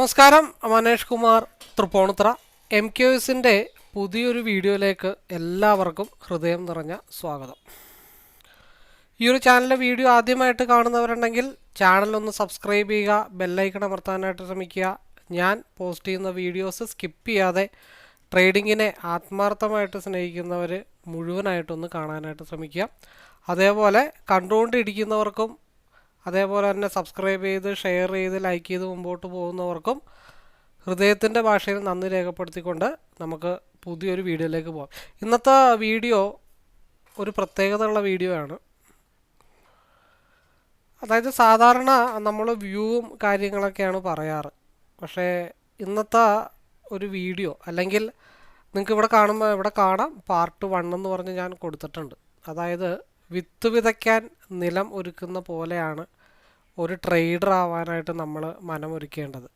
നമസ്കാരം. Manesh Kumar Tripunithura. M Q എസിന്റെ പുതിയൊരു വീഡിയോയിലേക്ക് എല്ലാവർക്കും ഹൃദയം നിറഞ്ഞ സ്വാഗതം. ഈ ഒരു ചാനലിലെ വീഡിയോ ആദ്യമായിട്ട് കാണുന്നവരുണ്ടെങ്കിൽ ചാനൽ ഒന്ന് സബ്സ്ക്രൈബ് ചെയ്യുക ബെല്ലൈക്കൺ അമർത്താനായിട്ട് ശ്രമിക്കുക. ഞാൻ പോസ്റ്റ് ചെയ്യുന്ന വീഡിയോസ് സ്കിപ്പ് ചെയ്യാതെ ട്രേഡിങ്ങിനെ ആത്മാർത്ഥമായിട്ട് സ്നേഹിക്കുന്നവർ മുഴുവനായിട്ടൊന്ന് കാണാനായിട്ട് ശ്രമിക്കുക. അതേപോലെ കണ്ടുകൊണ്ടിരിക്കുന്നവർക്കും അതേപോലെ തന്നെ സബ്സ്ക്രൈബ് ചെയ്ത് ഷെയർ ചെയ്ത് ലൈക്ക് ചെയ്ത് മുമ്പോട്ട് പോകുന്നവർക്കും ഹൃദയത്തിന്റെ ഭാഷയിൽ നന്ദി രേഖപ്പെടുത്തിക്കൊണ്ട് നമുക്ക് പുതിയൊരു വീഡിയോയിലേക്ക് പോകാം. ഇന്നത്തെ വീഡിയോ ഒരു പ്രത്യേകതയുള്ള വീഡിയോ ആണ്. അതായത് സാധാരണ നമ്മൾ വ്യൂവും കാര്യങ്ങളൊക്കെയാണ് പറയാറ്. പക്ഷേ ഇന്നത്തെ ഒരു വീഡിയോ അല്ലെങ്കിൽ നിങ്ങൾക്ക് ഇവിടെ കാണുമ്പോൾ ഇവിടെ കാണാം. പാർട്ട് വൺ എന്ന് പറഞ്ഞ് ഞാൻ കൊടുത്തിട്ടുണ്ട്. അതായത് വിത്ത് വിതയ്ക്കാൻ നിലം ഒരുക്കുന്ന പോലെയാണ് ഒരു ട്രേഡർ ആവാനായിട്ട് നമ്മൾ മനമൊരുക്കേണ്ടത്.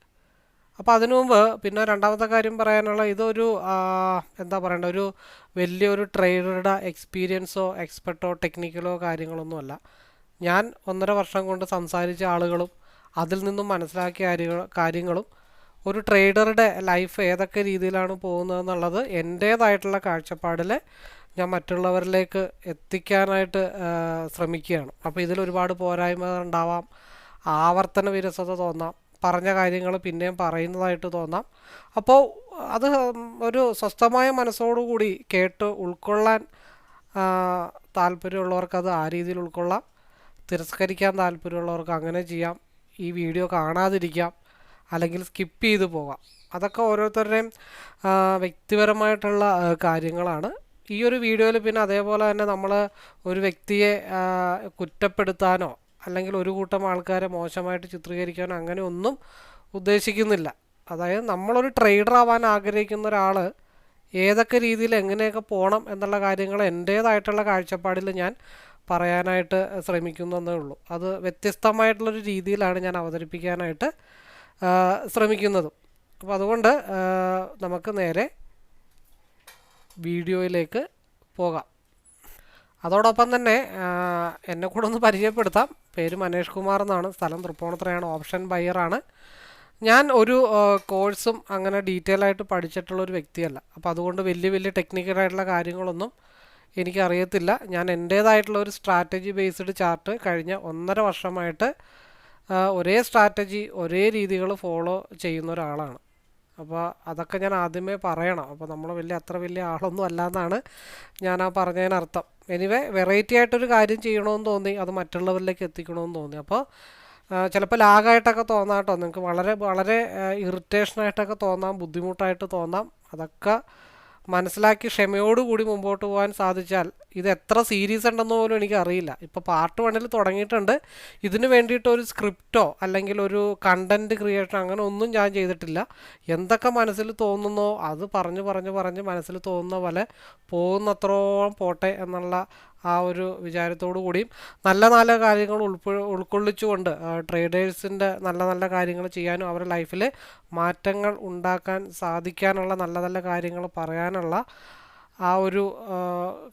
അപ്പോൾ അതിനു മുമ്പ് പിന്നെ രണ്ടാമത്തെ കാര്യം പറയാനുള്ള ഇതൊരു എന്താ പറയേണ്ട ഒരു വലിയൊരു ട്രേഡറുടെ എക്സ്പീരിയൻസോ എക്സ്പെർട്ടോ ടെക്നിക്കലോ കാര്യങ്ങളൊന്നുമല്ല. ഞാൻ ഒന്നര വർഷം കൊണ്ട് സംസാരിച്ച ആളുകളും അതിൽ നിന്നും മനസ്സിലാക്കിയ കാര്യങ്ങളും ഒരു ട്രേഡറുടെ ലൈഫ് ഏതൊക്കെ രീതിയിലാണ് പോകുന്നതെന്നുള്ളത് എന്റേതായിട്ടുള്ള കാഴ്ചപ്പാടിൽ ഞാൻ മറ്റുള്ളവരിലേക്ക് എത്തിക്കാനായിട്ട് ശ്രമിക്കുകയാണ്. അപ്പോൾ ഇതിൽ ഒരുപാട് പോരായ്മ ഉണ്ടാവാം. ആവർത്തന വിരസത തോന്നാം. പറഞ്ഞ കാര്യങ്ങൾ പിന്നെയും പറയുന്നതായിട്ട് തോന്നാം. അപ്പോൾ അത് ഒരു സ്വസ്ഥമായ മനസ്സോടുകൂടി കേട്ട് ഉൾക്കൊള്ളാൻ താല്പര്യമുള്ളവർക്ക് അത് ആ രീതിയിൽ ഉൾക്കൊള്ളാം. തിരസ്കരിക്കാൻ താല്പര്യമുള്ളവർക്ക് അങ്ങനെ ചെയ്യാം. ഈ വീഡിയോ കാണാതിരിക്കാം. അല്ലെങ്കിൽ സ്കിപ്പ് ചെയ്ത് പോകാം. അതൊക്കെ ഓരോരുത്തരുടെയും വ്യക്തിപരമായിട്ടുള്ള കാര്യങ്ങളാണ്. ഈ ഒരു വീഡിയോയിൽ പിന്നെ അതേപോലെ തന്നെ നമ്മൾ ഒരു വ്യക്തിയെ കുറ്റപ്പെടുത്താനോ അല്ലെങ്കിൽ ഒരു കൂട്ടം ആൾക്കാരെ മോശമായിട്ട് ചിത്രീകരിക്കാനോ അങ്ങനെ ഒന്നും ഉദ്ദേശിക്കുന്നില്ല. അതായത് നമ്മളൊരു ട്രേഡർ ആവാൻ ആഗ്രഹിക്കുന്ന ഒരാൾ ഏതൊക്കെ രീതിയിൽ എങ്ങനെയൊക്കെ പോകണം എന്നുള്ള കാര്യങ്ങൾ എന്റേതായിട്ടുള്ള കാഴ്ചപ്പാടിൽ ഞാൻ പറയാനായിട്ട് ശ്രമിക്കുന്നു എന്നേ ഉള്ളൂ. അത് വ്യത്യസ്തമായിട്ടുള്ളൊരു രീതിയിലാണ് ഞാൻ അവതരിപ്പിക്കാനായിട്ട് ശ്രമിക്കുന്നത്. അപ്പോൾ അതുകൊണ്ട് നമുക്ക് നേരെ വീഡിയോയിലേക്ക് പോകാം. അതോടൊപ്പം തന്നെ എന്നെ കൂടെ ഒന്ന് പരിചയപ്പെടുത്താം. പേര് മനേഷ് കുമാർ എന്നാണ്. സ്ഥലം തൃപ്പൂണിത്തുറയാണ്. ഓപ്ഷൻ ബയ്യറാണ് ഞാൻ ഒരു കോഴ്സും അങ്ങനെ ഡീറ്റെയിൽ ആയിട്ട് പഠിച്ചിട്ടുള്ള ഒരു വ്യക്തിയല്ല. അപ്പോൾ അതുകൊണ്ട് വലിയ വലിയ ടെക്നിക്കലായിട്ടുള്ള കാര്യങ്ങളൊന്നും എനിക്കറിയത്തില്ല. ഞാൻ എന്റേതായിട്ടുള്ള ഒരു സ്ട്രാറ്റജി ബേസ്ഡ് ചാർട്ട് കഴിഞ്ഞ ഒന്നര വർഷമായിട്ട് ഒരേ സ്ട്രാറ്റജി ഒരേ രീതികൾ ഫോളോ ചെയ്യുന്ന ഒരാളാണ്. അപ്പോൾ അതൊക്കെ ഞാൻ ആദ്യമേ പറയണം. അപ്പോൾ നമ്മൾ വലിയ അത്ര വലിയ ആളൊന്നും അല്ലാന്നാണ് ഞാൻ ആ പറഞ്ഞതിനർത്ഥം. എനിവേ വെറൈറ്റി ആയിട്ടൊരു കാര്യം ചെയ്യണമെന്ന് തോന്നി. അത് മറ്റുള്ളവരിലേക്ക് എത്തിക്കണമെന്ന് തോന്നി. അപ്പോൾ ചിലപ്പോൾ ലാഗായിട്ടൊക്കെ തോന്നാം കേട്ടോ നിങ്ങൾക്ക് വളരെ വളരെ ഇറിറ്റേഷനായിട്ടൊക്കെ തോന്നാം. ബുദ്ധിമുട്ടായിട്ട് തോന്നാം. അതൊക്കെ മനസ്സിലാക്കി ക്ഷമയോടുകൂടി മുമ്പോട്ട് പോകാൻ സാധിച്ചാൽ ഇത് എത്ര സീരീസ് ഉണ്ടെന്ന് പോലും എനിക്കറിയില്ല. ഇപ്പോൾ പാർട്ട് വണ്ണിൽ തുടങ്ങിയിട്ടുണ്ട്. ഇതിന് വേണ്ടിയിട്ട് ഒരു സ്ക്രിപ്റ്റോ അല്ലെങ്കിൽ ഒരു കണ്ടന്റ് ക്രിയേഷൻ അങ്ങനെ ഒന്നും ഞാൻ ചെയ്തിട്ടില്ല. എന്തൊക്കെ മനസ്സിൽ തോന്നുന്നോ അത് പറഞ്ഞു പറഞ്ഞു പറഞ്ഞ് മനസ്സിൽ തോന്നുന്ന പോലെ പോകുന്നത്രോളം പോട്ടെ എന്നുള്ള ആ ഒരു വിചാരത്തോടു കൂടിയും നല്ല നല്ല കാര്യങ്ങൾ ഉൾപ്പെ ഉൾക്കൊള്ളിച്ചുകൊണ്ട് ട്രേഡേഴ്സിന്റെ നല്ല നല്ല കാര്യങ്ങൾ ചെയ്യാനും അവരുടെ ലൈഫിൽ മാറ്റങ്ങൾ ഉണ്ടാക്കാൻ സാധിക്കാനുള്ള നല്ല നല്ല കാര്യങ്ങൾ പറയാനുള്ള ആ ഒരു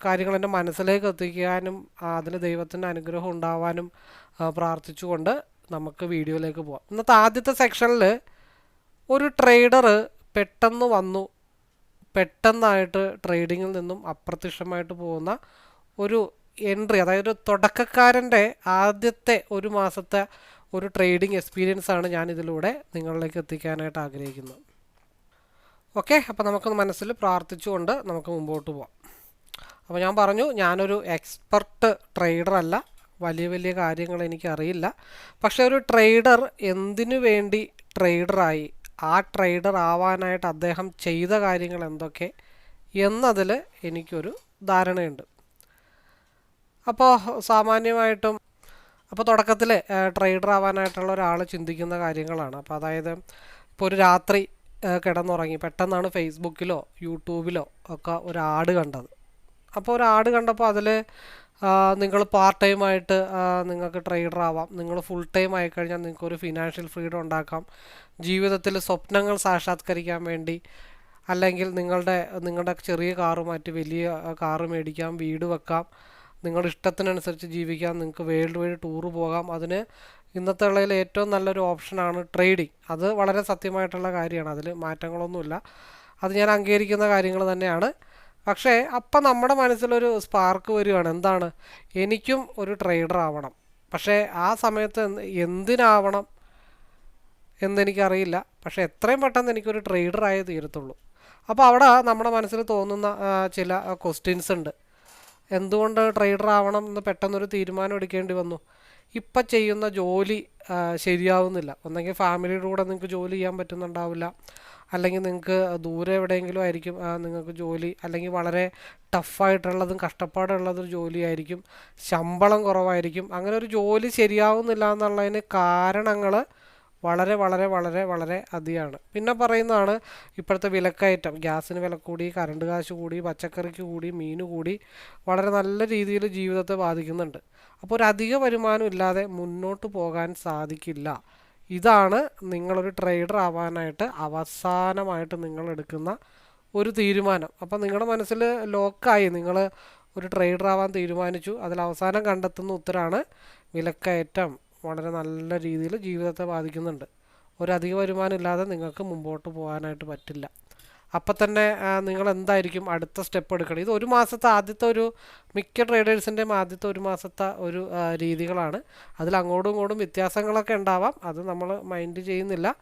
കാര്യങ്ങൾ എന്റെ മനസ്സിലേക്ക് എത്തിക്കാനും അതിൽ ദൈവത്തിന്റെ അനുഗ്രഹം ഉണ്ടാവാനും പ്രാർത്ഥിച്ചുകൊണ്ട് നമുക്ക് വീഡിയോയിലേക്ക് പോവാം. ഇന്നത്തെ ആദ്യത്തെ സെക്ഷനിൽ ഒരു ട്രേഡർ പെട്ടെന്ന് വന്നു. പെട്ടെന്നായിട്ട് ട്രേഡിങ്ങിൽ നിന്നും അപ്രത്യക്ഷമായിട്ട് പോകുന്ന ഒരു എൻട്രി അതായത് ഒരു തുടക്കക്കാരന്റെ ആദ്യത്തെ ഒരു മാസത്തെ ഒരു ട്രേഡിംഗ് എക്സ്പീരിയൻസ് ആണ് ഞാൻ ഇതിലൂടെ നിങ്ങളിലേക്ക് എത്തിക്കാനായിട്ട് ആഗ്രഹിക്കുന്നത്. ഓക്കെ അപ്പോൾ നമുക്ക് മനസ്സിൽ പ്രാർത്ഥിച്ചുകൊണ്ട് നമുക്ക് മുമ്പോട്ട് പോവാം. അപ്പോൾ ഞാൻ പറഞ്ഞു ഞാനൊരു എക്സ്പെർട്ട് ട്രേഡർ അല്ല. വലിയ വലിയ കാര്യങ്ങൾ എനിക്കറിയില്ല. പക്ഷേ ഒരു ട്രേഡർ എന്തിനു വേണ്ടി ട്രേഡറായി ആ ട്രേഡർ ആവാനായിട്ട് അദ്ദേഹം ചെയ്ത കാര്യങ്ങൾ എന്തൊക്കെ? എന്നതിൽ എനിക്കൊരു ധാരണയുണ്ട്. അപ്പോൾ സാമാന്യമായിട്ടും അപ്പോൾ തുടക്കത്തിൽ ട്രേഡർ ആവാനായിട്ടുള്ള ഒരാൾ ചിന്തിക്കുന്ന കാര്യങ്ങളാണ്. അപ്പോൾ അതായത് ഇപ്പോൾ ഒരു രാത്രി കിടന്നുറങ്ങി പെട്ടെന്നാണ് ഫേസ്ബുക്കിലോ യൂട്യൂബിലോ ഒക്കെ ഒരു ആഡ് കണ്ടത്. അപ്പോൾ ഒരു ആഡ് കണ്ടപ്പോൾ അതിൽ നിങ്ങൾ പാർട്ട് ടൈമായിട്ട് നിങ്ങൾക്ക് ട്രേഡർ ആവാം നിങ്ങൾ ഫുൾ ടൈം ആയിക്കഴിഞ്ഞാൽ നിങ്ങൾക്ക് ഒരു ഫിനാൻഷ്യൽ ഫ്രീഡം ഉണ്ടാക്കാം. ജീവിതത്തിൽ സ്വപ്നങ്ങൾ സാക്ഷാത്കരിക്കാൻ വേണ്ടി അല്ലെങ്കിൽ നിങ്ങളുടെ നിങ്ങളുടെ ചെറിയ കാറ് മാറ്റി വലിയ കാറ് മേടിക്കാം വീട് വെക്കാം. നിങ്ങളുടെ ഇഷ്ടത്തിനനുസരിച്ച് ജീവിക്കാം നിങ്ങൾക്ക് വേൾഡ് വൈഡ് ടൂറ് പോകാം. അതിന് ഇന്നത്തെ ഉള്ളതിൽ ഏറ്റവും നല്ലൊരു ഓപ്ഷനാണ് ട്രേഡിംഗ് അത് വളരെ സത്യമായിട്ടുള്ള കാര്യമാണ്. അതിൽ മാറ്റങ്ങളൊന്നുമില്ല. അത് ഞാൻ അംഗീകരിക്കുന്ന കാര്യങ്ങൾ തന്നെയാണ്. പക്ഷേ അപ്പം നമ്മുടെ മനസ്സിലൊരു സ്പാർക്ക് വരികയാണ്. എന്താണ്? എനിക്കും ഒരു ട്രേഡർ ആവണം. പക്ഷേ ആ സമയത്ത് എന്ത് എന്തിനാവണം എന്നെനിക്കറിയില്ല. പക്ഷേ എത്രയും പെട്ടെന്ന് എനിക്കൊരു ട്രേഡറായേ തീരത്തുള്ളൂ. അപ്പോൾ അവിടെ നമ്മുടെ മനസ്സിൽ തോന്നുന്ന ചില ക്വസ്റ്റ്യൻസ് ഉണ്ട്. എന്തുകൊണ്ട് ട്രേഡർ ആവണം എന്ന് പെട്ടെന്നൊരു തീരുമാനം എടുക്കേണ്ടി വന്നു. ഇപ്പം ചെയ്യുന്ന ജോലി ശരിയാവുന്നില്ല. ഒന്നെങ്കിൽ ഫാമിലിയുടെ കൂടെ നിങ്ങൾക്ക് ജോലി ചെയ്യാൻ പറ്റുന്നുണ്ടാവില്ല. അല്ലെങ്കിൽ നിങ്ങൾക്ക് ദൂരെ എവിടെയെങ്കിലും ആയിരിക്കും നിങ്ങൾക്ക് ജോലി. അല്ലെങ്കിൽ വളരെ ടഫായിട്ടുള്ളതും കഷ്ടപ്പാടുള്ളതും ജോലിയായിരിക്കും. ശമ്പളം കുറവായിരിക്കും. അങ്ങനെ ഒരു ജോലി ശരിയാവുന്നില്ല എന്നുള്ളതിന് കാരണങ്ങൾ വളരെ വളരെ വളരെ വളരെ അധികമാണ്. പിന്നെ പറയുന്നതാണ് ഇപ്പോഴത്തെ വിലക്കയറ്റം. ഗ്യാസിന് വില കൂടി കറണ്ട് കാശ് കൂടി പച്ചക്കറിക്ക് കൂടി മീൻ കൂടി വളരെ നല്ല രീതിയിൽ ജീവിതത്തെ ബാധിക്കുന്നുണ്ട്. അപ്പോൾ ഒരു അധിക വരുമാനം ഇല്ലാതെ മുന്നോട്ട് പോകാൻ സാധിക്കില്ല. ഇതാണ് നിങ്ങളൊരു ട്രേഡർ ആവാനായിട്ട് അവസാനമായിട്ട് നിങ്ങൾ എടുക്കുന്ന ഒരു തീരുമാനം. അപ്പം നിങ്ങളുടെ മനസ്സിൽ ലോക്കായി നിങ്ങൾ ഒരു ട്രേഡർ ആവാൻ തീരുമാനിച്ചു. അതിൽ അവസാനം കണ്ടെത്തുന്ന ഉത്തരമാണ് വിലക്കയറ്റം. വളരെ നല്ല രീതിയിൽ ജീവിതത്തെ ബാധിക്കുന്നുണ്ട്. ഒരധിക വരുമാനം ഇല്ലാതെ നിങ്ങൾക്ക് മുമ്പോട്ട് പോകാനായിട്ട് പറ്റില്ല. അപ്പം തന്നെ നിങ്ങൾ എന്തായിരിക്കും അടുത്ത സ്റ്റെപ്പ് എടുക്കണം? ഇത് ഒരു മാസത്തെ ആദ്യത്തെ ഒരു മിക്ക ട്രേഡേഴ്സിന്റെയും ആദ്യത്തെ ഒരു മാസത്തെ ഒരു രീതികളാണ്. അതിൽ അങ്ങോട്ടും ഇങ്ങോട്ടും വ്യത്യാസങ്ങളൊക്കെ ഉണ്ടാവാം. അത് നമ്മൾ മൈൻഡ് ചെയ്യുന്നില്ല.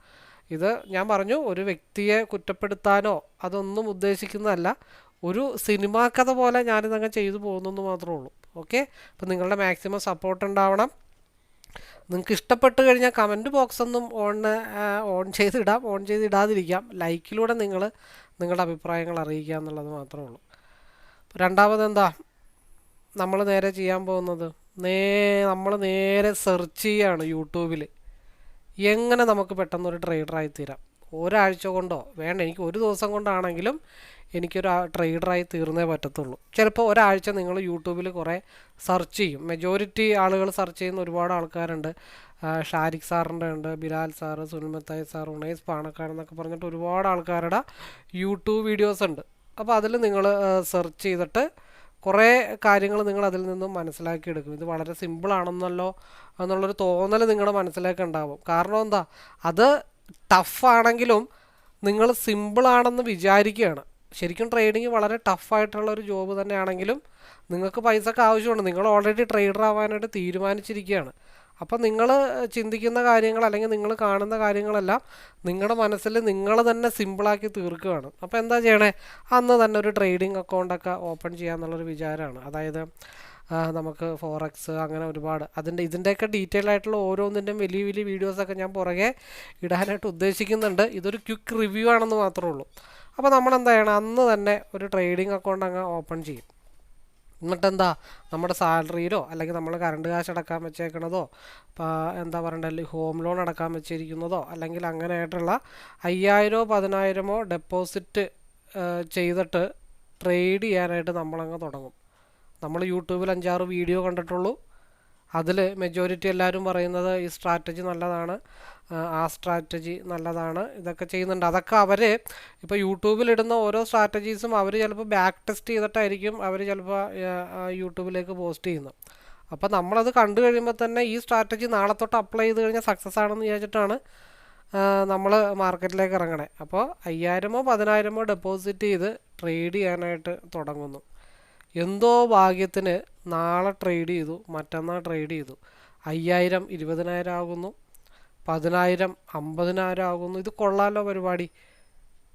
ഇത് ഞാൻ പറഞ്ഞു ഒരു വ്യക്തിയെ കുറ്റപ്പെടുത്താനോ അതൊന്നും ഉദ്ദേശിക്കുന്നതല്ല. ഒരു സിനിമാ കഥ പോലെ ഞാനിതങ്ങ് ചെയ്തു പോകുന്നു മാത്രമേ ഉള്ളൂ. ഓക്കെ അപ്പം നിങ്ങളുടെ മാക്സിമം സപ്പോർട്ട് ഉണ്ടാവണം. നിങ്ങൾക്ക് ഇഷ്ടപ്പെട്ട് കഴിഞ്ഞാൽ കമന്റ് ബോക്സ് ഒന്നും ഓൺ ഓൺ ചെയ്തിടാം. ഓൺ ചെയ്തിടാതിരിക്കാം. ലൈക്കിലൂടെ നിങ്ങൾ നിങ്ങളുടെ അഭിപ്രായങ്ങൾ അറിയിക്കുക എന്നുള്ളത് മാത്രമേ ഉള്ളൂ. രണ്ടാമത് എന്താ? നമ്മൾ നേരെ ചെയ്യാൻ പോകുന്നത് നേ നമ്മൾ നേരെ സെർച്ച് ചെയ്യാണ് യൂട്യൂബിൽ എങ്ങനെ നമുക്ക് പെട്ടെന്നൊരു ട്രേഡറായി തീരാം ഒരാഴ്ച കൊണ്ടോ വേണ്ട എനിക്ക് ഒരു ദിവസം കൊണ്ടാണെങ്കിലും എനിക്കൊരു ട്രേഡറായി തീർന്നേ പറ്റത്തുള്ളൂ. ചിലപ്പോൾ ഒരാഴ്ച നിങ്ങൾ യൂട്യൂബിൽ കുറേ സെർച്ച് ചെയ്യും. മെജോറിറ്റി ആളുകൾ സെർച്ച് ചെയ്യുന്ന ഒരുപാട് ആൾക്കാരുണ്ട്. ഷാരിഖ് സാറിന്റെ ഉണ്ട് ബിലാൽ സാറ് സുനിൽ മത്തായി സാർ ഉണൈസ് പാണക്കാട് എന്നൊക്കെ പറഞ്ഞിട്ട് ഒരുപാട് ആൾക്കാരുടെ യൂട്യൂബ് വീഡിയോസ് ഉണ്ട്. അപ്പോൾ അതിൽ നിങ്ങൾ സെർച്ച് ചെയ്തിട്ട് കുറേ കാര്യങ്ങൾ നിങ്ങൾ അതിൽ നിന്നും മനസ്സിലാക്കിയെടുക്കും. ഇത് വളരെ സിമ്പിളാണെന്നല്ലോ എന്നുള്ളൊരു തോന്നൽ നിങ്ങളുടെ മനസ്സിലേക്ക് ഉണ്ടാവും. കാരണം എന്താ? അത് ടഫാണെങ്കിലും നിങ്ങൾ സിമ്പിളാണെന്ന് വിചാരിക്കുകയാണ്. ശരിക്കും ട്രേഡിങ് വളരെ ടഫായിട്ടുള്ള ഒരു ജോബ് തന്നെയാണെങ്കിലും നിങ്ങൾക്ക് പൈസക്ക് ആവശ്യമുണ്ട്. നിങ്ങൾ ഓൾറെഡി ട്രേഡർ ആവാനായിട്ട് തീരുമാനിച്ചിരിക്കുകയാണ്. അപ്പം നിങ്ങൾ ചിന്തിക്കുന്ന കാര്യങ്ങൾ അല്ലെങ്കിൽ നിങ്ങൾ കാണുന്ന കാര്യങ്ങളെല്ലാം നിങ്ങളുടെ മനസ്സിൽ നിങ്ങൾ തന്നെ സിമ്പിളാക്കി തീർക്കുകയാണ്. അപ്പോൾ എന്താ ചെയ്യണേ? അന്ന് തന്നെ ഒരു ട്രേഡിംഗ് അക്കൗണ്ടൊക്കെ ഓപ്പൺ ചെയ്യാന്നുള്ളൊരു വിചാരമാണ്. അതായത് നമുക്ക് ഫോറക്സ് അങ്ങനെ ഒരുപാട്. അതിന്റെ ഇതിന്റെയൊക്കെ ഡീറ്റെയിൽ ആയിട്ടുള്ള ഓരോന്നിന്റെയും വലിയ വലിയ വീഡിയോസൊക്കെ ഞാൻ പുറകെ ഇടാനായിട്ട് ഉദ്ദേശിക്കുന്നുണ്ട്. ഇതൊരു ക്വിക്ക് റിവ്യൂ ആണെന്ന് മാത്രമേ ഉള്ളൂ. അപ്പോൾ നമ്മൾ എന്താ ചെയ്യണം? അന്ന് തന്നെ ഒരു ട്രേഡിംഗ് അക്കൗണ്ട് അങ്ങ് ഓപ്പൺ ചെയ്യും. എന്നിട്ടെന്താ? നമ്മുടെ സാലറിയിലോ അല്ലെങ്കിൽ നമ്മൾ കറണ്ട് കാശ് അടക്കാൻ വെച്ചേക്കണതോ എന്താ പറയണ്ടല്ലോ ഹോം ലോൺ അടക്കാൻ വെച്ചിരിക്കുന്നതോ അല്ലെങ്കിൽ അങ്ങനെയായിട്ടുള്ള അയ്യായിരമോ പതിനായിരമോ ഡെപ്പോസിറ്റ് ചെയ്തിട്ട് ട്രേഡ് ചെയ്യാനായിട്ട് നമ്മളങ്ങ് തുടങ്ങും. നമ്മൾ യൂട്യൂബിൽ അഞ്ചാറ് വീഡിയോ കണ്ടിട്ടുള്ളൂ. അതിൽ മെജോറിറ്റി എല്ലാവരും പറയുന്നത് ഈ സ്ട്രാറ്റജി നല്ലതാണ് ആ, സ്ട്രാറ്റജി നല്ലതാണ് ഇതൊക്കെ ചെയ്യുന്നുണ്ട്. അതൊക്കെ അവർ ഇപ്പോൾ യൂട്യൂബിലിടുന്ന ഓരോ സ്ട്രാറ്റജീസും അവർ ചിലപ്പോൾ ബാക്ക് ടെസ്റ്റ് ചെയ്തിട്ടായിരിക്കും അവർ ചിലപ്പോൾ യൂട്യൂബിലേക്ക് പോസ്റ്റ് ചെയ്യുന്നത്. അപ്പോൾ നമ്മളത് കണ്ടു കഴിയുമ്പോൾ തന്നെ ഈ സ്ട്രാറ്റജി നാളെ തൊട്ട് അപ്ലൈ ചെയ്ത് കഴിഞ്ഞാൽ സക്സസ് ആണെന്ന് വിചാരിച്ചിട്ടാണ് നമ്മൾ മാർക്കറ്റിലേക്ക് ഇറങ്ങണേ. അപ്പോൾ അയ്യായിരമോ പതിനായിരമോ ഡെപ്പോസിറ്റ് ചെയ്ത് ട്രേഡ് ചെയ്യാനായിട്ട് തുടങ്ങുന്നു. എന്തോ ഭാഗ്യത്തിന് നാളെ ട്രേഡ് ചെയ്തു മറ്റന്നാൾ ട്രേഡ് ചെയ്തു. അയ്യായിരം ഇരുപതിനായിരം ആകുന്നു പതിനായിരം അമ്പതിനായിരം ആകുന്നു. ഇത് കൊള്ളാലോ പരിപാടി.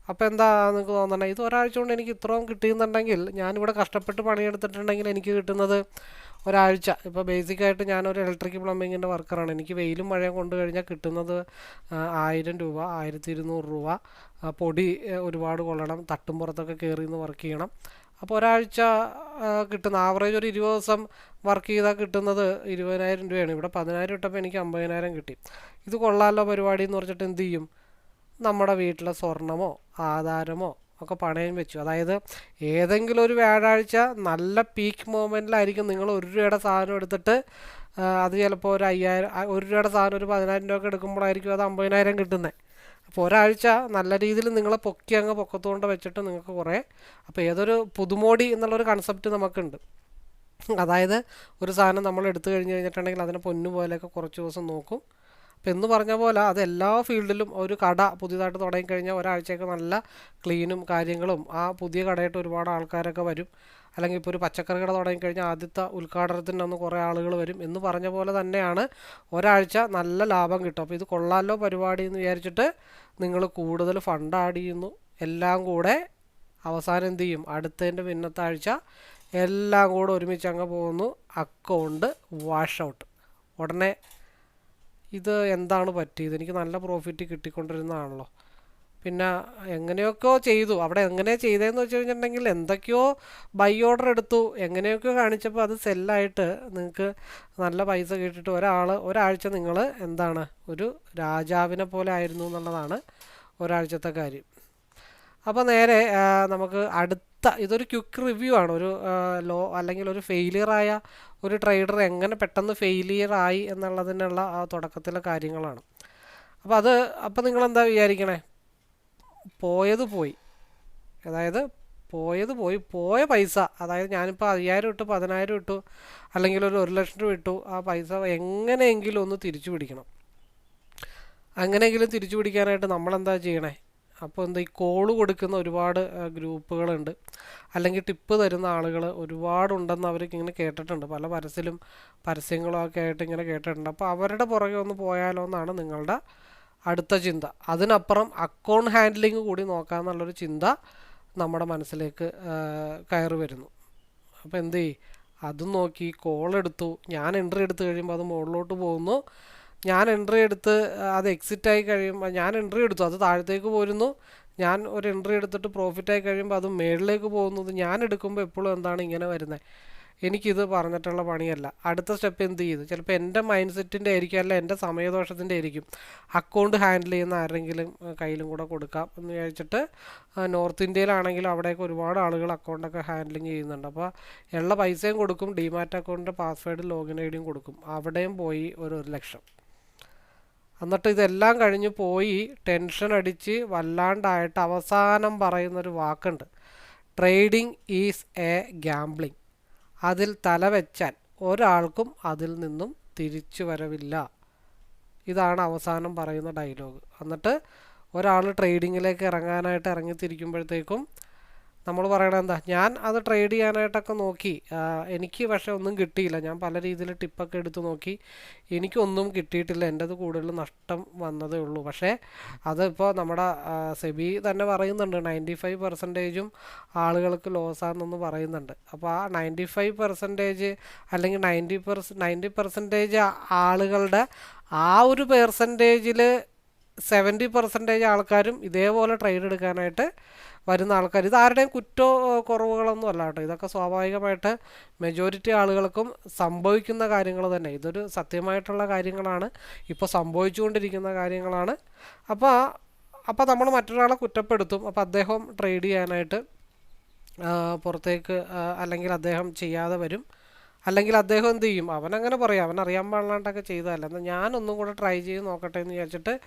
അപ്പോൾ എന്താ നിങ്ങൾക്ക് തോന്നണേ? ഇത് ഒരാഴ്ച കൊണ്ട് എനിക്ക് ഇത്രയും കിട്ടിയെന്നുണ്ടെങ്കിൽ ഞാനിവിടെ കഷ്ടപ്പെട്ട് പണിയെടുത്തിട്ടുണ്ടെങ്കിൽ എനിക്ക് കിട്ടുന്നത് ഒരാഴ്ച. ഇപ്പോൾ ബേസിക്കായിട്ട് ഞാനൊരു ഇലക്ട്രിക് പ്ലംബിങ്ങിന്റെ വർക്കറാണ് എനിക്ക് വെയിലും മഴയും കൊണ്ട് കഴിഞ്ഞാൽ കിട്ടുന്നത് ആയിരം രൂപ ആയിരത്തി ഇരുന്നൂറ് രൂപ. പൊടി ഒരുപാട് കൊള്ളണം. തട്ടും പുറത്തൊക്കെ കയറി നിന്ന് വർക്ക് ചെയ്യണം. അപ്പോൾ ഒരാഴ്ച കിട്ടുന്ന ആവറേജ് ഒരു ഇരുപത് ദിവസം വർക്ക് ചെയ്താൽ കിട്ടുന്നത് ഇരുപതിനായിരം രൂപയാണ്. ഇവിടെ പതിനായിരം ഇട്ടപ്പോൾ എനിക്ക് അമ്പതിനായിരം കിട്ടി. ഇത് കൊള്ളാലോ പരിപാടി എന്ന് പറഞ്ഞിട്ട് എന്ത് ചെയ്യും? നമ്മുടെ വീട്ടിലെ സ്വർണമോ ആധാരമോ ഒക്കെ പണയം വെച്ചു. അതായത് ഏതെങ്കിലും ഒരു വ്യാഴാഴ്ച നല്ല പീക്ക് മൊമെന്റിലായിരിക്കും നിങ്ങൾ ഒരു രൂപയുടെ സാധനം എടുത്തിട്ട് അത് ചിലപ്പോൾ ഒരു അയ്യായിരം ഒരു രൂപയുടെ സാധനം ഒരു പതിനായിരം രൂപ ഒക്കെ എടുക്കുമ്പോഴായിരിക്കും അത് അമ്പതിനായിരം കിട്ടുന്നത് അപ്പോൾ ഒരാഴ്ച നല്ല രീതിയിൽ നിങ്ങളെ പൊക്കി അങ്ങ് പൊക്കത്തുകൊണ്ട് വെച്ചിട്ട് നിങ്ങൾക്ക് കുറേ അപ്പോൾ ഏതൊരു പുതുമോടി എന്നുള്ളൊരു കൺസെപ്റ്റ് നമുക്കുണ്ട്. അതായത് ഒരു സാധനം നമ്മൾ എടുത്തു കഴിഞ്ഞ് കഴിഞ്ഞിട്ടുണ്ടെങ്കിൽ അതിനെ പൊന്നു പോലെയൊക്കെ കുറച്ച് ദിവസം നോക്കും. അപ്പോൾ എന്ന് പറഞ്ഞ പോലെ അത് എല്ലാ ഫീൽഡിലും ഒരു കട പുതിയതായിട്ട് തുടങ്ങിക്കഴിഞ്ഞാൽ ഒരാഴ്ചയൊക്കെ നല്ല ക്ലീനും കാര്യങ്ങളും ആ പുതിയ കടയായിട്ട് ഒരുപാട് ആൾക്കാരൊക്കെ വരും. അല്ലെങ്കിൽ ഇപ്പോൾ ഒരു പച്ചക്കറി കട തുടങ്ങിക്കഴിഞ്ഞാൽ ആദ്യത്തെ ഉദ്ഘാടനത്തിന് അന്ന് കുറേ ആളുകൾ വരും എന്ന് പറഞ്ഞ പോലെ തന്നെയാണ് ഒരാഴ്ച നല്ല ലാഭം കിട്ടും. അപ്പോൾ ഇത് കൊള്ളാലോ പരിപാടി എന്ന് വിചാരിച്ചിട്ട് നിങ്ങൾ കൂടുതൽ ഫണ്ട് ആഡ് ചെയ്യുന്നു. എല്ലാം കൂടെ അവസാനം എന്ത് ചെയ്യും? അടുത്തതിന്റെ പിന്നത്തെ ആഴ്ച എല്ലാം കൂടെ ഒരുമിച്ച് അങ്ങ് പോകുന്നു. Account wash out. ഉടനെ ഇത് എന്താണ് പറ്റിയത്? എനിക്ക് നല്ല പ്രോഫിറ്റ് കിട്ടിക്കൊണ്ടിരുന്നതാണല്ലോ. പിന്നെ എങ്ങനെയൊക്കെയോ ചെയ്തു. അവിടെ എങ്ങനെ ചെയ്തതെന്ന് വെച്ച് കഴിഞ്ഞിട്ടുണ്ടെങ്കിൽ എന്തൊക്കെയോ ബൈ ഓർഡർ എടുത്തു. എങ്ങനെയൊക്കെയോ കാണിച്ചപ്പോൾ അത് സെല്ലായിട്ട് നിങ്ങൾക്ക് നല്ല പൈസ കിട്ടിയിട്ട് ഒരാൾ ഒരാഴ്ച നിങ്ങൾ എന്താണ് ഒരു രാജാവിനെ പോലെ ആയിരുന്നു എന്നുള്ളതാണ് ഒരാഴ്ചത്തെ കാര്യം. അപ്പോൾ നേരെ നമുക്ക് അടുത്ത ഇതൊരു ക്വിക്ക് റിവ്യൂ ആണ്. ഒരു ലോ അല്ലെങ്കിൽ ഒരു ഫെയിലിയറായ ഒരു ട്രേഡർ എങ്ങനെ പെട്ടെന്ന് ഫെയിലിയറായി എന്നുള്ളതിനുള്ള ആ തുടക്കത്തിലെ കാര്യങ്ങളാണ്. അപ്പോൾ അത് അപ്പോൾ നിങ്ങൾ എന്താ വിചാരിക്കണേ? പോയത് പോയി. അതായത് പോയത് പോയി. പോയ പൈസ. അതായത് ഞാനിപ്പോൾ അയ്യായിരം ഇട്ടു പതിനായിരം ഇട്ടു അല്ലെങ്കിൽ ഒരു ഒരു ലക്ഷം രൂപ ഇട്ടു. ആ പൈസ എങ്ങനെയെങ്കിലും ഒന്ന് തിരിച്ചു പിടിക്കണം. അങ്ങനെയെങ്കിലും തിരിച്ചു പിടിക്കാനായിട്ട് നമ്മളെന്താ ചെയ്യണേ? അപ്പോൾ എന്താ ഈ കോൾ കൊടുക്കുന്ന ഒരുപാട് ഗ്രൂപ്പുകളുണ്ട്. അല്ലെങ്കിൽ ടിപ്പ് തരുന്ന ആളുകൾ ഒരുപാടുണ്ടെന്ന് അവർക്ക് ഇങ്ങനെ കേട്ടിട്ടുണ്ട്. പല പരസ്യത്തിലും പരസ്യങ്ങളും ഒക്കെ ആയിട്ട് ഇങ്ങനെ കേട്ടിട്ടുണ്ട്. അപ്പോൾ അവരുടെ പുറകെ ഒന്ന് പോയാലോ എന്നാണ് നിങ്ങളുടെ അടുത്ത ചിന്ത. അതിനപ്പുറം അക്കൗണ്ട് ഹാൻഡ്ലിങ് കൂടി നോക്കാമെന്നുള്ളൊരു ചിന്ത നമ്മുടെ മനസ്സിലേക്ക് കയറി വരുന്നു. അപ്പോൾ എന്ത് ചെയ്യും? അതും നോക്കി കോൾ എടുത്തു. ഞാൻ എൻട്രി എടുത്ത് കഴിയുമ്പോൾ അത് മുകളിലോട്ട് പോകുന്നു. ഞാൻ എൻട്രി എടുത്ത് അത് എക്സിറ്റ് ആയി കഴിയുമ്പോൾ ഞാൻ എൻട്രി എടുത്തു അത് താഴത്തേക്ക് പോരുന്നു. ഞാൻ ഒരു എൻട്രി എടുത്തിട്ട് പ്രോഫിറ്റ് ആയി കഴിയുമ്പോൾ അത് മേളിലേക്ക് പോകുന്നത് ഞാൻ എടുക്കുമ്പോൾ എപ്പോഴും എന്താണ് ഇങ്ങനെ വരുന്നത് എനിക്കിത് പറഞ്ഞിട്ടുള്ള പണിയല്ല. അടുത്ത സ്റ്റെപ്പ് എന്ത് ചെയ്തു? ചിലപ്പോൾ എന്റെ മൈൻഡ് സെറ്റിന്റെ ആയിരിക്കും അല്ല എന്റെ സമയദോഷത്തിന്റെ ആയിരിക്കും. അക്കൗണ്ട് ഹാൻഡിൽ ചെയ്യുന്ന ആരെങ്കിലും കയ്യിലും കൂടെ കൊടുക്കാം എന്ന് വിചാരിച്ചിട്ട് നോർത്ത് ഇന്ത്യയിലാണെങ്കിലും അവിടെയൊക്കെ ഒരുപാട് ആളുകൾ അക്കൗണ്ടൊക്കെ ഹാൻഡിലിങ് ചെയ്യുന്നുണ്ട്. അപ്പോൾ ഉള്ള പൈസയും കൊടുക്കും ഡിമാറ്റ് അക്കൗണ്ടിന്റെ പാസ്വേഡ് ലോഗിൻ ഐ ഡിയും കൊടുക്കും. അവിടെയും പോയി ഒരു ഒരു ലക്ഷം. എന്നിട്ട് ഇതെല്ലാം കഴിഞ്ഞ് പോയി ടെൻഷൻ അടിച്ച് വല്ലാണ്ടായിട്ട് അവസാനം പറയുന്നൊരു വാക്കുണ്ട്. ട്രേഡിംഗ് ഈസ് എ ഗാംബ്ലിംഗ് അതിൽ തലവെച്ചാൽ ഒരാൾക്കും അതിൽ നിന്നും തിരിച്ചു വരവില്ല. ഇതാണ് അവസാനം പറയുന്ന ഡയലോഗ്. എന്നിട്ട് ഒരാൾ ട്രേഡിങ്ങിലേക്ക് ഇറങ്ങാനായിട്ട് ഇറങ്ങിത്തിരിക്കുമ്പോഴത്തേക്കും നമ്മൾ പറയണത് എന്താ? ഞാൻ അത് ട്രേഡ് ചെയ്യാനായിട്ടൊക്കെ നോക്കി. എനിക്ക് പക്ഷെ ഒന്നും കിട്ടിയില്ല. ഞാൻ പല രീതിയിൽ ടിപ്പൊക്കെ എടുത്ത് നോക്കി. എനിക്കൊന്നും കിട്ടിയിട്ടില്ല. എന്റെത് കൂടുതൽ നഷ്ടം വന്നതേ ഉള്ളൂ. പക്ഷേ അതിപ്പോൾ നമ്മുടെ സെബി തന്നെ പറയുന്നുണ്ട്. നയന്റി ഫൈവ് പെർസെന്റേജും ആളുകൾക്ക് ലോസാണെന്നൊന്ന് പറയുന്നുണ്ട്. അപ്പോൾ ആ നയന്റി ഫൈവ് പെർസെന്റേജ് അല്ലെങ്കിൽ നയന്റി പെർസെ നയന്റി പെർസെന്റേജ് ആളുകളുടെ ആ ഒരു പെർസെന്റേജിൽ സെവന്റി പെർസെന്റേജ് ആൾക്കാരും ഇതേപോലെ ട്രേഡ് എടുക്കാനായിട്ട് വരുന്ന ആൾക്കാർ. ഇത് ആരുടെയും കുറ്റോ കുറവുകളൊന്നും അല്ല കേട്ടോ. ഇതൊക്കെ സ്വാഭാവികമായിട്ട് മെജോറിറ്റി ആളുകൾക്കും സംഭവിക്കുന്ന കാര്യങ്ങൾ തന്നെ. ഇതൊരു സത്യമായിട്ടുള്ള കാര്യങ്ങളാണ്. ഇപ്പോൾ സംഭവിച്ചുകൊണ്ടിരിക്കുന്ന കാര്യങ്ങളാണ്. അപ്പോൾ അപ്പോൾ നമ്മൾ മറ്റൊരാളെ കുറ്റപ്പെടുത്തും. അപ്പോൾ അദ്ദേഹം ട്രേഡ് ചെയ്യാനായിട്ട് പുറത്തേക്ക് അല്ലെങ്കിൽ അദ്ദേഹം ചെയ്യാതെ വരും. അല്ലെങ്കിൽ അദ്ദേഹം എന്ത് ചെയ്യും? അവനങ്ങനെ പറയും. അവൻ അറിയാൻ പാടില്ലാണ്ടൊക്കെ ചെയ്തതല്ല. എന്നാൽ ഞാനൊന്നും കൂടെ ട്രൈ ചെയ്ത് നോക്കട്ടെ എന്ന് വിചാരിച്ചിട്ട്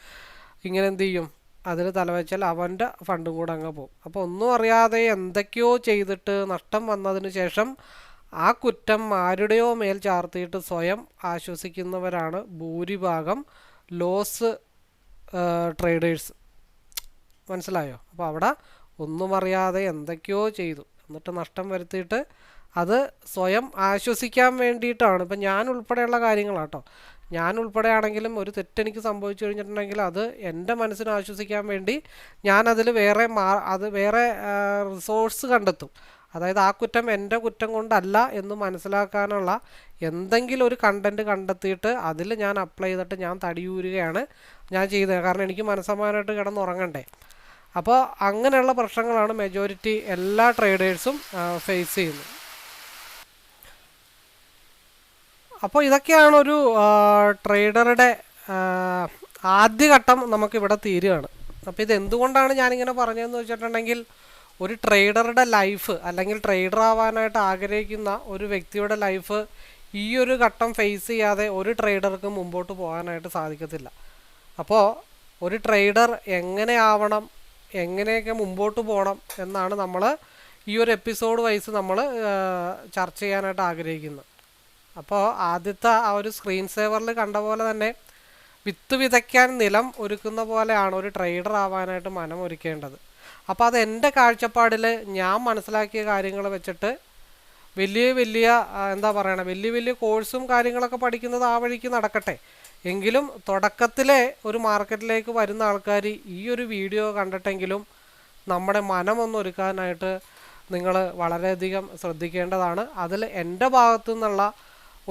ഇങ്ങനെ എന്ത് ചെയ്യും? അതിൽ തലവെച്ചാൽ അവന്റെ ഫണ്ടും കൂടെ അങ്ങ് പോകും. അപ്പോൾ ഒന്നും അറിയാതെ എന്തൊക്കെയോ ചെയ്തിട്ട് നഷ്ടം വന്നതിന് ശേഷം ആ കുറ്റം ആരുടെയോ മേൽ ചാർത്തിയിട്ട് സ്വയം ആശ്വസിക്കുന്നവരാണ് ഭൂരിഭാഗം ലോസ് ട്രേഡേഴ്സ് മനസ്സിലായോ? അപ്പോൾ അവിടെ ഒന്നും അറിയാതെ എന്തൊക്കെയോ ചെയ്തു. എന്നിട്ട് നഷ്ടം വരുത്തിയിട്ട് അത് സ്വയം ആശ്വസിക്കാൻ വേണ്ടിയിട്ടാണ്. ഇപ്പം ഞാൻ ഉൾപ്പെടെയുള്ള കാര്യങ്ങളാട്ടോ. ഞാൻ ഉൾപ്പെടെയാണെങ്കിലും ഒരു തെറ്റെനിക്ക് സംഭവിച്ചു കഴിഞ്ഞിട്ടുണ്ടെങ്കിൽ അത് എന്റെ മനസ്സിനെ ആശ്വസിക്കാൻ വേണ്ടി ഞാനതിൽ വേറെ മാ അത് വേറെ റിസോഴ്സ് കണ്ടെത്തും. അതായത് ആ കുറ്റം എന്റെ കുറ്റം കൊണ്ടല്ല എന്ന് മനസ്സിലാക്കാനുള്ള എന്തെങ്കിലും ഒരു കണ്ടന്റ് കണ്ടെത്തിയിട്ട് അതിൽ ഞാൻ അപ്ലൈ ചെയ്തിട്ട് ഞാൻ തടിയൂരുകയാണ് ഞാൻ ചെയ്തത് കാരണം എനിക്ക് മനസ്സമാനമായിട്ട് കിടന്നുറങ്ങണ്ടേ. അപ്പോൾ അങ്ങനെയുള്ള പ്രശ്നങ്ങളാണ് മെജോറിറ്റി എല്ലാ ട്രേഡേഴ്സും ഫേസ് ചെയ്യുന്നത്. അപ്പോൾ ഇതൊക്കെയാണ് ഒരു ട്രേഡറുടെ ആദ്യഘട്ടം നമുക്കിവിടെ തീരുകയാണ്. അപ്പോൾ ഇത് എന്തുകൊണ്ടാണ് ഞാനിങ്ങനെ പറഞ്ഞതെന്ന് വെച്ചിട്ടുണ്ടെങ്കിൽ ഒരു ട്രേഡറുടെ ലൈഫ് അല്ലെങ്കിൽ ട്രേഡർ ആവാനായിട്ട് ആഗ്രഹിക്കുന്ന ഒരു വ്യക്തിയുടെ ലൈഫ് ഈ ഒരു ഘട്ടം ഫേസ് ചെയ്യാതെ ഒരു ട്രേഡർക്ക് മുമ്പോട്ട് പോകാനായിട്ട് സാധിക്കത്തില്ല. അപ്പോൾ ഒരു ട്രേഡർ എങ്ങനെ ആവണം എങ്ങനെയൊക്കെ മുമ്പോട്ട് പോകണം എന്നാണ് നമ്മൾ ഈ ഒരു എപ്പിസോഡ് വൈസ് നമ്മൾ ചർച്ച ചെയ്യാനായിട്ട് ആഗ്രഹിക്കുന്നത്. അപ്പോൾ ആദ്യത്തെ ആ ഒരു സ്ക്രീൻ സേവറിൽ കണ്ട പോലെ തന്നെ വിത്ത് വിതയ്ക്കാൻ നിലം ഒരുക്കുന്ന പോലെയാണ് ഒരു ട്രേഡർ ആവാനായിട്ട് മനം ഒരുക്കേണ്ടത്. അപ്പോൾ അത് എന്റെ കാഴ്ചപ്പാടിൽ ഞാൻ മനസ്സിലാക്കിയ കാര്യങ്ങൾ വെച്ചിട്ട് വലിയ വലിയ എന്താ പറയണ വലിയ വലിയ കോഴ്സും കാര്യങ്ങളൊക്കെ പഠിക്കുന്നത് ആ വഴിക്ക് നടക്കട്ടെ. എങ്കിലും തുടക്കത്തിലെ ഒരു മാർക്കറ്റിലേക്ക് വരുന്ന ആൾക്കാർ ഈ ഒരു വീഡിയോ കണ്ടിട്ടെങ്കിലും നമ്മുടെ മനമൊന്നൊരുക്കാനായിട്ട് നിങ്ങൾ വളരെയധികം ശ്രദ്ധിക്കേണ്ടതാണ്. അതിൽ എന്റെ ഭാഗത്തു നിന്നുള്ള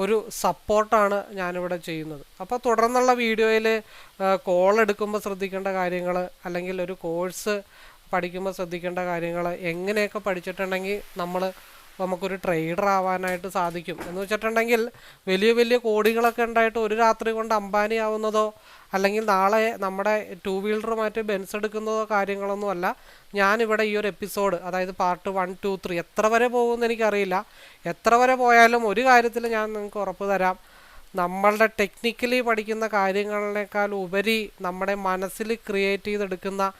ഒരു സപ്പോർട്ടാണ് ഞാനിവിടെ ചെയ്യുന്നത്. അപ്പോൾ തുടർന്നുള്ള വീഡിയോയിൽ കോൾ എടുക്കുമ്പോൾ ശ്രദ്ധിക്കേണ്ട കാര്യങ്ങൾ അല്ലെങ്കിൽ ഒരു കോഴ്സ് പഠിക്കുമ്പോൾ ശ്രദ്ധിക്കേണ്ട കാര്യങ്ങൾ എങ്ങനെയൊക്കെ പഠിച്ചിട്ടുണ്ടെങ്കിൽ നമ്മൾ നമുക്കൊരു ട്രേഡർ ആവാനായിട്ട് സാധിക്കും. എന്ന് വെച്ചിട്ടുണ്ടെങ്കിൽ വലിയ വലിയ കോടികളൊക്കെ ഉണ്ടായിട്ട് ഒരു രാത്രി കൊണ്ട് അംബാനി ആവുന്നതോ അല്ലെങ്കിൽ നാളെ നമ്മുടെ ടു വീലർ മാറ്റി ബെൻസ് എടുക്കുന്നതോ കാര്യങ്ങളൊന്നും അല്ല. ഞാനിവിടെ ഈ ഒരു എപ്പിസോഡ് അതായത് പാർട്ട് വൺ ടു ത്രീ എത്ര വരെ പോകുമെന്ന് എനിക്കറിയില്ല. എത്ര വരെ പോയാലും ഒരു കാര്യത്തിൽ ഞാൻ നിങ്ങൾക്ക് ഉറപ്പ് തരാം. നമ്മളുടെ ടെക്നിക്കലി പഠിക്കുന്ന കാര്യങ്ങളിനേക്കാൾ ഉപരി നമ്മുടെ മനസ്സിൽ ക്രിയേറ്റ് ചെയ്തെടുക്കുന്ന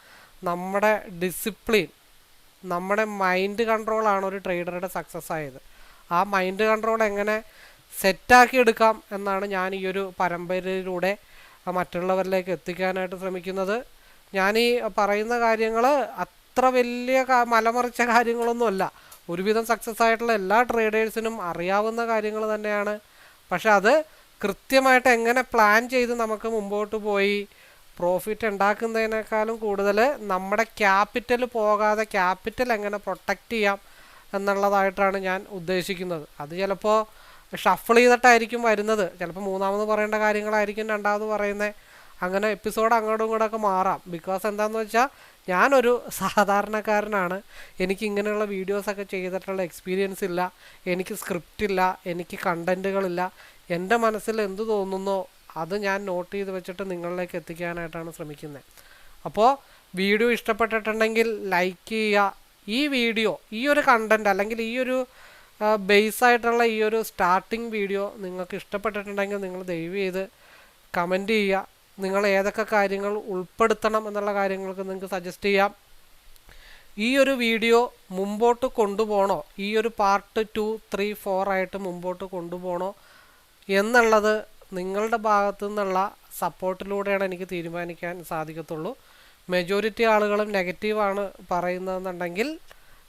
നമ്മുടെ ഡിസിപ്ലിൻ നമ്മുടെ മൈൻഡ് കൺട്രോളാണ് ഒരു ട്രേഡറുടെ സക്സസ് ആയത്. ആ മൈൻഡ് കൺട്രോൾ എങ്ങനെ സെറ്റാക്കി എടുക്കാം എന്നാണ് ഞാൻ ഈ ഒരു പരമ്പരയിലൂടെ മറ്റുള്ളവരിലേക്ക് എത്തിക്കാനായിട്ട് ശ്രമിക്കുന്നത്. ഞാൻ ഈ പറയുന്ന കാര്യങ്ങൾ അത്ര വലിയ മലമറിച്ച കാര്യങ്ങളൊന്നുമല്ല ഒരുവിധം സക്സസ് ആയിട്ടുള്ള എല്ലാ ട്രേഡേഴ്സിനും അറിയാവുന്ന കാര്യങ്ങൾ തന്നെയാണ്. പക്ഷെ അത് കൃത്യമായിട്ട് എങ്ങനെ പ്ലാൻ ചെയ്ത് നമുക്ക് മുമ്പോട്ട് പോയി പ്രോഫിറ്റ് ഉണ്ടാക്കുന്നതിനേക്കാളും കൂടുതൽ നമ്മുടെ ക്യാപിറ്റൽ പോകാതെ ക്യാപിറ്റൽ എങ്ങനെ പ്രൊട്ടക്റ്റ് ചെയ്യാം എന്നുള്ളതായിട്ടാണ് ഞാൻ ഉദ്ദേശിക്കുന്നത്. അത് ചിലപ്പോൾ ഷഫിൾ ചെയ്തിട്ടായിരിക്കും വരുന്നത്. ചിലപ്പോൾ മൂന്നാമത് പറയേണ്ട കാര്യങ്ങളായിരിക്കും രണ്ടാമത് പറയുന്നത് അങ്ങനെ എപ്പിസോഡ് അങ്ങോട്ടും ഇങ്ങോട്ടൊക്കെ മാറാം. ബിക്കോസ് എന്താണെന്ന് വെച്ചാൽ ഞാനൊരു സാധാരണക്കാരനാണ്. എനിക്ക് ഇങ്ങനെയുള്ള വീഡിയോസൊക്കെ ചെയ്തിട്ടുള്ള എക്സ്പീരിയൻസ് ഇല്ല. എനിക്ക് സ്ക്രിപ്റ്റ് ഇല്ല. എനിക്ക് കണ്ടന്റുകളില്ല എന്റെ മനസ്സിൽ എന്ത് തോന്നുന്നോ അത് ഞാൻ നോട്ട് ചെയ്ത് വെച്ചിട്ട് നിങ്ങളിലേക്ക് എത്തിക്കാനായിട്ടാണ് ശ്രമിക്കുന്നത് അപ്പോൾ വീഡിയോ ഇഷ്ടപ്പെട്ടിട്ടുണ്ടെങ്കിൽ ലൈക്ക് ചെയ്യുക. ഈ വീഡിയോ ഈ ഒരു കണ്ടന്റ് അല്ലെങ്കിൽ ഈ ഒരു ബേസ് ആയിട്ടുള്ള ഈ ഒരു സ്റ്റാർട്ടിങ് വീഡിയോ നിങ്ങൾക്ക് ഇഷ്ടപ്പെട്ടിട്ടുണ്ടെങ്കിൽ നിങ്ങൾ ദയവ് ചെയ്ത് കമന്റ് ചെയ്യുക. നിങ്ങൾ ഏതൊക്കെ കാര്യങ്ങൾ ഉൾപ്പെടുത്തണം എന്നുള്ള കാര്യങ്ങൾക്ക് നിങ്ങൾക്ക് സജസ്റ്റ് ചെയ്യാം. ഈ ഒരു വീഡിയോ മുമ്പോട്ട് കൊണ്ടുപോകണോ? ഈ ഒരു പാർട്ട് ടു ത്രീ ഫോർ ആയിട്ട് മുമ്പോട്ട് കൊണ്ടുപോകണോ? എന്നുള്ളത് നിങ്ങളുടെ ഭാഗത്തു നിന്നുള്ള സപ്പോർട്ടിലൂടെയാണ് എനിക്ക് തീരുമാനിക്കാൻ സാധിക്കത്തുള്ളൂ. മെജോറിറ്റി ആളുകളും നെഗറ്റീവാണ് പറയുന്നതെന്നുണ്ടെങ്കിൽ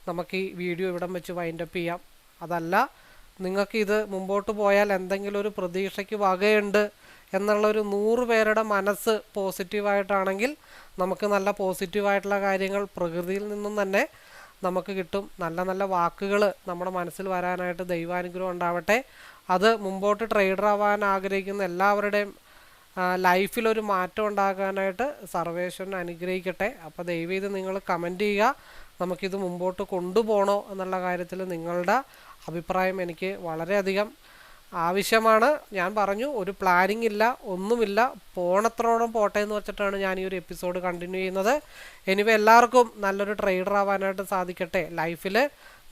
നമുക്ക് ഈ വീഡിയോ ഇവിടം വെച്ച് വൈൻഡപ്പ് ചെയ്യാം. അതല്ല നിങ്ങൾക്ക് ഇത് മുമ്പോട്ട് പോയാൽ എന്തെങ്കിലും ഒരു പ്രതീക്ഷയ്ക്ക് വകയുണ്ട് എന്നുള്ള ഒരു നൂറ് പേരുടെ മനസ്സ് പോസിറ്റീവായിട്ടാണെങ്കിൽ നമുക്ക് നല്ല പോസിറ്റീവായിട്ടുള്ള കാര്യങ്ങൾ പ്രകൃതിയിൽ നിന്നും തന്നെ നമുക്ക് കിട്ടും. നല്ല നല്ല വാക്കുകൾ നമ്മുടെ മനസ്സിൽ വരാനായിട്ട് ദൈവാനുഗ്രഹം ഉണ്ടാവട്ടെ. അത് മുമ്പോട്ട് ട്രേഡർ ആവാൻ ആഗ്രഹിക്കുന്ന എല്ലാവരുടെയും ലൈഫിലൊരു മാറ്റം ഉണ്ടാകാനായിട്ട് സർവേശ്വരൻ അനുഗ്രഹിക്കട്ടെ. അപ്പോൾ ദയവ് ചെയ്ത് നിങ്ങൾ കമന്റ് ചെയ്യുക. നമുക്കിത് മുമ്പോട്ട് കൊണ്ടുപോകണോ എന്നുള്ള കാര്യത്തിൽ നിങ്ങളുടെ അഭിപ്രായം എനിക്ക് വളരെയധികം ആവശ്യമാണ്. ഞാൻ പറഞ്ഞു ഒരു പ്ലാനിങ് ഇല്ല ഒന്നുമില്ല. പോണത്രോളം പോട്ടെ എന്ന് വെച്ചിട്ടാണ് ഞാൻ ഈ ഒരു എപ്പിസോഡ് കണ്ടിന്യൂ ചെയ്യുന്നത്. എനിവേ എല്ലാവർക്കും നല്ലൊരു ട്രേഡർ ആവാനായിട്ട് സാധിക്കട്ടെ. ലൈഫിൽ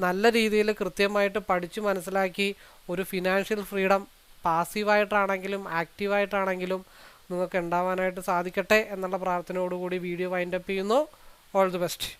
നല്ല രീതിയിൽ കൃത്യമായിട്ട് പഠിച്ചു മനസ്സിലാക്കി ഒരു ഫിനാൻഷ്യൽ ഫ്രീഡം പാസീവായിട്ടാണെങ്കിലും ആക്റ്റീവായിട്ടാണെങ്കിലും നിങ്ങൾക്ക് ഉണ്ടാവാനായിട്ട് സാധിക്കട്ടെ എന്നുള്ള പ്രാർത്ഥനയോടുകൂടി വീഡിയോ വൈൻഡപ്പ് ചെയ്യുന്നു. All the best